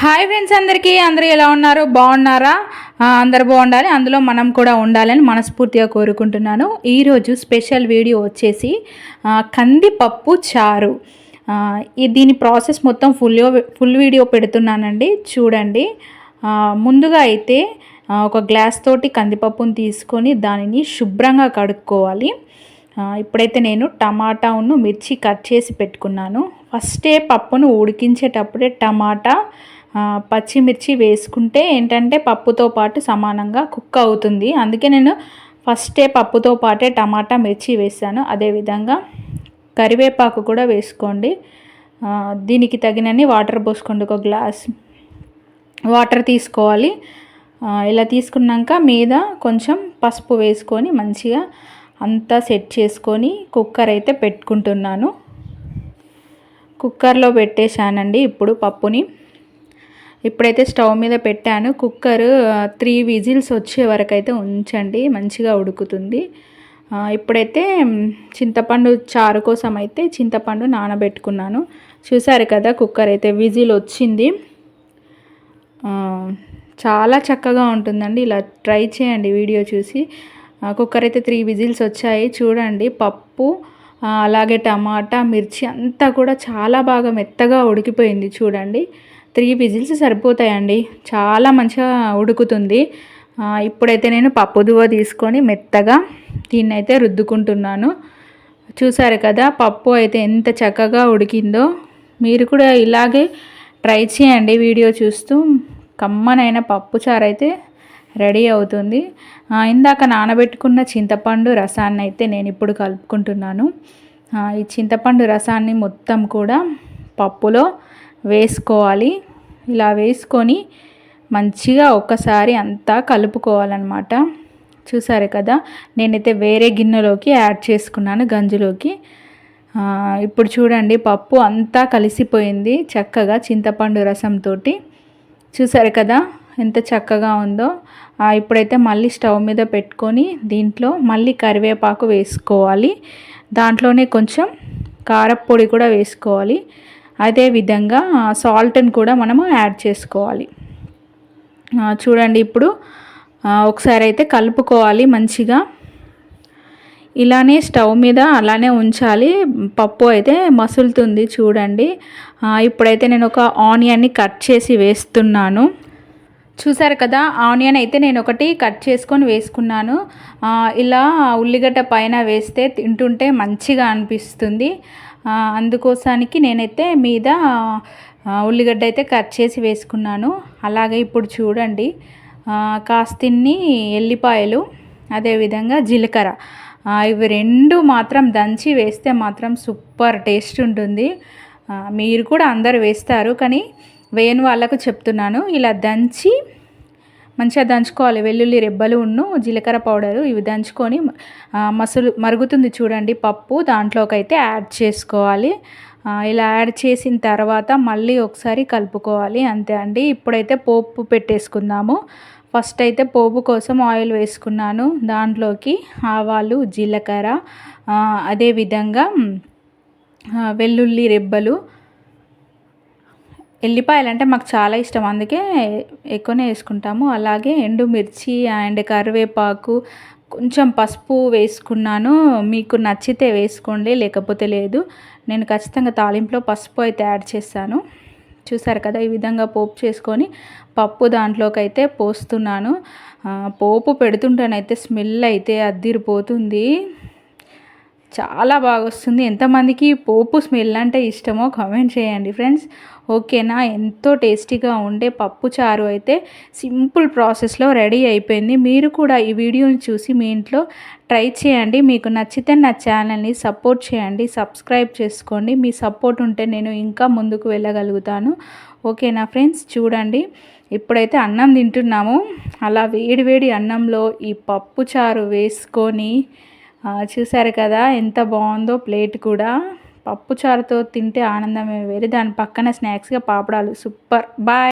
Hi friends అందరికీ. అందరూ ఎలా ఉన్నారు? బాగున్నారా? అందరు బాగుండాలి. అందులో మనం కూడా ఉండాలని మనస్ఫూర్తిగా కోరుకుంటున్నాను. ఈరోజు స్పెషల్ వీడియో వచ్చేసి కందిపప్పు చారు. దీని ప్రాసెస్ మొత్తం ఫుల్ ఫుల్ వీడియో పెడుతున్నానండి. చూడండి. ముందుగా అయితే ఒక గ్లాస్ తోటి కందిపప్పును తీసుకొని దానిని శుభ్రంగా కడుక్కోవాలి. ఇప్పుడైతే నేను టమాటా మిర్చి కట్ చేసి పెట్టుకున్నాను. ఫస్టే పప్పును ఉడికించేటప్పుడే టమాటా పచ్చిమిర్చి వేసుకుంటే ఏంటంటే పప్పుతో పాటు సమానంగా కుక్ అవుతుంది. అందుకే నేను ఫస్టే పప్పుతో పాటే టమాటా మిర్చి వేసాను. అదేవిధంగా కరివేపాకు కూడా వేసుకోండి. దీనికి తగినన్ని వాటర్ పోసుకోండి. ఒక గ్లాస్ వాటర్ తీసుకోవాలి. ఇలా తీసుకున్నాక మీద కొంచెం పసుపు వేసుకొని మంచిగా అంతా సెట్ చేసుకొని కుక్కర్ అయితే పెట్టుకుంటున్నాను. కుక్కర్లో పెట్టేశానండి ఇప్పుడు పప్పుని. ఇప్పుడైతే స్టవ్ మీద పెట్టాను. కుక్కర్ త్రీ విజిల్స్ వచ్చే వరకు అయితే ఉంచండి. మంచిగా ఉడుకుతుంది. ఇప్పుడైతే చింతపండు చారు కోసం అయితే చింతపండు నానబెట్టుకున్నాను. చూసారు కదా కుక్కర్ అయితే విజిల్ వచ్చింది. చాలా చక్కగా ఉంటుందండి. ఇలా ట్రై చేయండి వీడియో చూసి. కుక్కర్ అయితే త్రీ విజిల్స్ వచ్చాయి. చూడండి పప్పు అలాగే టమాటా మిర్చి అంతా కూడా చాలా బాగా మెత్తగా ఉడికిపోయింది చూడండి. త్రీ విజిల్స్ సరిపోతాయండి. చాలా మంచిగా ఉడుకుతుంది. ఇప్పుడైతే నేను పప్పు దువ్వ తీసుకొని మెత్తగా దీన్ని అయితే రుద్దుకుంటున్నాను. చూసారు కదా పప్పు అయితే ఎంత చక్కగా ఉడికిందో. మీరు కూడా ఇలాగే ట్రై చేయండి వీడియో చూస్తూ. కమ్మనైన పప్పు చారు అయితే రెడీ అవుతుంది. ఇందాక నానబెట్టుకున్న చింతపండు రసాన్ని అయితే నేను ఇప్పుడు కలుపుకుంటున్నాను. ఈ చింతపండు రసాన్ని మొత్తం కూడా పప్పులో వేసుకోవాలి. ఇలా వేసుకొని మంచిగా ఒక్కసారి అంతా కలుపుకోవాలన్నమాట. చూసారు కదా నేనైతే వేరే గిన్నెలోకి యాడ్ చేసుకున్నాను గంజులోకి. ఇప్పుడు చూడండి పప్పు అంతా కలిసిపోయింది చక్కగా చింతపండు రసంతో చూసారు కదా ఎంత చక్కగా ఉందో. ఇప్పుడైతే మళ్ళీ స్టవ్ మీద పెట్టుకొని దీంట్లో మళ్ళీ కరివేపాకు వేసుకోవాలి. దాంట్లోనే కొంచెం కారపొడి కూడా వేసుకోవాలి. అదేవిధంగా సాల్ట్ని కూడా మనము యాడ్ చేసుకోవాలి. చూడండి ఇప్పుడు ఒకసారి అయితే కలుపుకోవాలి మంచిగా. ఇలానే స్టవ్ మీద అలానే ఉంచాలి. పప్పు అయితే మసులుతుంది చూడండి. ఇప్పుడైతే నేను ఒక ఆనియన్ని కట్ చేసి వేస్తున్నాను. చూసారు కదా ఆనియన్ అయితే నేను ఒకటి కట్ చేసుకొని వేసుకున్నాను. ఇలా ఉల్లిగడ్డ పైన వేస్తే తింటుంటే మంచిగా అనిపిస్తుంది. అందుకోసానికి నేనైతే మీద ఉల్లిగడ్డ అయితే కట్ చేసి వేసుకున్నాను. అలాగే ఇప్పుడు చూడండి కాస్తిన్ని ఎల్లిపాయలు అదేవిధంగా జీలకర్ర. ఇవి రెండు మాత్రం దంచి వేస్తే మాత్రం సూపర్ టేస్ట్ ఉంటుంది. మీరు కూడా అందరు వేస్తారు కానీ వేయని వాళ్ళకు చెప్తున్నాను. ఇలా దంచి మంచిగా దంచుకోవాలి. వెల్లుల్లి రెబ్బలు ఉన్ను జీలకర్ర పౌడరు ఇవి దంచుకొని మసులు మరుగుతుంది చూడండి పప్పు. దాంట్లోకైతే యాడ్ చేసుకోవాలి. ఇలా యాడ్ చేసిన తర్వాత మళ్ళీ ఒకసారి కలుపుకోవాలి. అంతే అండి. ఇప్పుడైతే పోపు పెట్టేసుకుందాము. ఫస్ట్ అయితే పోపు కోసం ఆయిల్ వేసుకున్నాను. దాంట్లోకి ఆవాలు జీలకర్ర అదేవిధంగా వెల్లుల్లి రెబ్బలు ఎల్లిపాయలు అంటే మాకు చాలా ఇష్టం. అందుకే ఎక్కువనే వేసుకుంటాము. అలాగే ఎండుమిర్చి అండ్ కరివేపాకు కొంచెం పసుపు వేసుకున్నాను. మీకు నచ్చితే వేసుకోండి లేకపోతే లేదు. నేను ఖచ్చితంగా తాలింపులో పసుపు అయితే యాడ్ చేస్తాను. చూసారు కదా ఈ విధంగా పోపు చేసుకొని పప్పు దాంట్లోకి అయితే పోస్తున్నాను పోపు పెడుతుంటేనైతే స్మెల్ అయితే అద్దిరిపోతుంది. చాలా బాగా వస్తుంది ఎంతమందికి పోపు స్మెల్ అంటే ఇష్టమో కామెంట్ చేయండి ఫ్రెండ్స్. ఓకేనా? ఎంతో టేస్టీగా ఉండే పప్పు చారు అయితే సింపుల్ ప్రాసెస్లో రెడీ అయిపోయింది. మీరు కూడా ఈ వీడియోని చూసి మీ ఇంట్లో ట్రై చేయండి. మీకు నచ్చితే నా ఛానల్ని సపోర్ట్ చేయండి. సబ్స్క్రైబ్ చేసుకోండి. మీ సపోర్ట్ ఉంటే నేను ఇంకా ముందుకు వెళ్ళగలుగుతాను. ఓకేనా ఫ్రెండ్స్? చూడండి. ఇప్పుడైతే అన్నం తింటున్నాము. అలా వేడివేడి అన్నంలో ఈ పప్పు చారు వేసుకొని చూసారు కదా ఎంత బాగుందో ప్లేట్ కూడా. పప్పు చారుతో తింటే ఆనందమే వేరే దాని పక్కన స్నాక్స్గా పాపడాలు సూపర్. బాయ్.